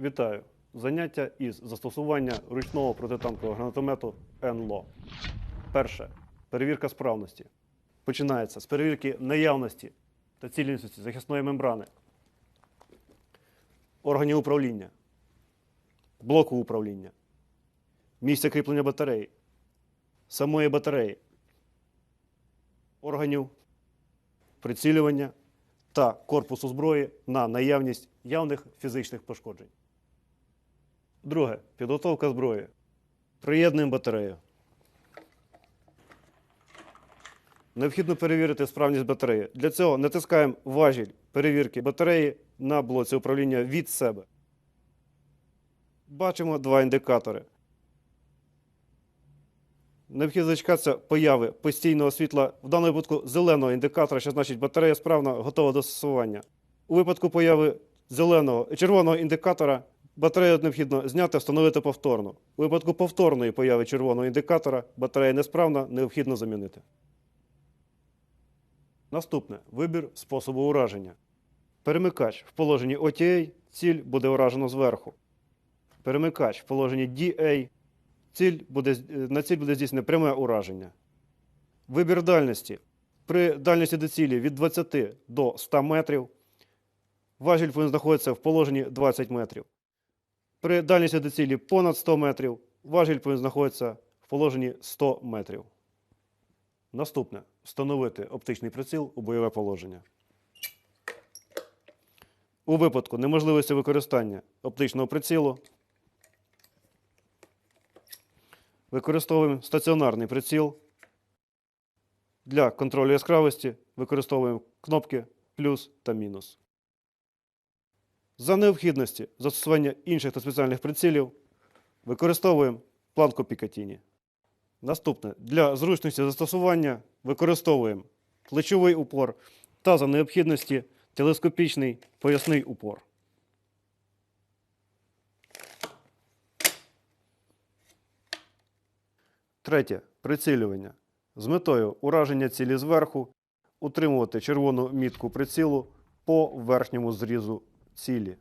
Вітаю! Заняття із застосування ручного протитанкового гранатомету НЛО. Перше. Перевірка справності. Починається з перевірки наявності та цілісності захисної мембрани, органів управління, блоку управління, місця кріплення батареї, самої батареї, органів прицілювання та корпусу зброї на наявність явних фізичних пошкоджень. Друге. Підготовка зброї. Приєднуємо батарею. Необхідно перевірити справність батареї. Для цього натискаємо важіль перевірки батареї на блоці управління від себе. Бачимо два індикатори. Необхідно зачекатися появи постійного світла, в даному випадку зеленого індикатора, що значить батарея справна, готова до застосування. У випадку появи зеленого червоного індикатора батарею необхідно зняти, встановити повторно. У випадку повторної появи червоного індикатора батарея несправна, необхідно замінити. Наступне вибір способу ураження. Перемикач в положенні OTA ціль буде уражено зверху. Перемикач в положенні DA е, на ціль буде здійснено пряме ураження. Вибір дальності. При дальності до цілі від 20 до 100 метрів важіль повинен знаходитися в положенні 20 метрів. При дальності до цілі понад 100 метрів важіль повинен знаходитися в положенні 100 метрів. Наступне встановити оптичний приціл у бойове положення. У випадку неможливості використання оптичного прицілу використовуємо стаціонарний приціл. Для контролю яскравості використовуємо кнопки плюс та мінус. За необхідності застосування інших та спеціальних прицілів використовуємо планку Пікатіні. Наступне для зручності застосування використовуємо плечовий упор та за необхідності телескопічний поясний упор. Третє. Прицілювання. З метою ураження цілі зверху утримувати червону мітку прицілу по верхньому зрізу цілі.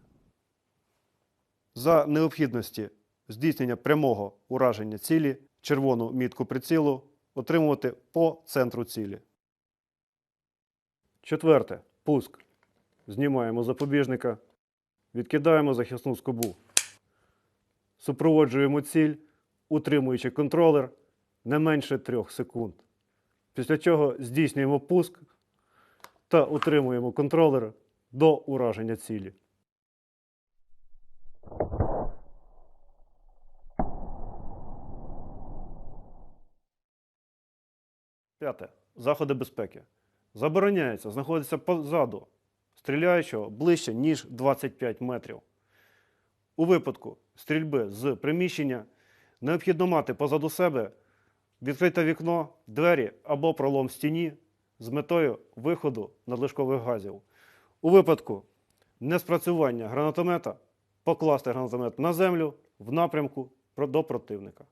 За необхідності здійснення прямого ураження цілі червону мітку прицілу отримувати по центру цілі. Четверте. Пуск. Знімаємо запобіжника. Відкидаємо захисну скобу. Супроводжуємо ціль, утримуючи контролер не менше 3 секунд. Після чого здійснюємо пуск та утримуємо контролер до ураження цілі. П'яте. Заходи безпеки. Забороняється знаходитися позаду стріляючого ближче, ніж 25 метрів. У випадку стрільби з приміщення необхідно мати позаду себе відкрите вікно, двері або пролом в стіні з метою виходу надлишкових газів. У випадку неспрацювання гранатомета покласти гранатомет на землю в напрямку до противника.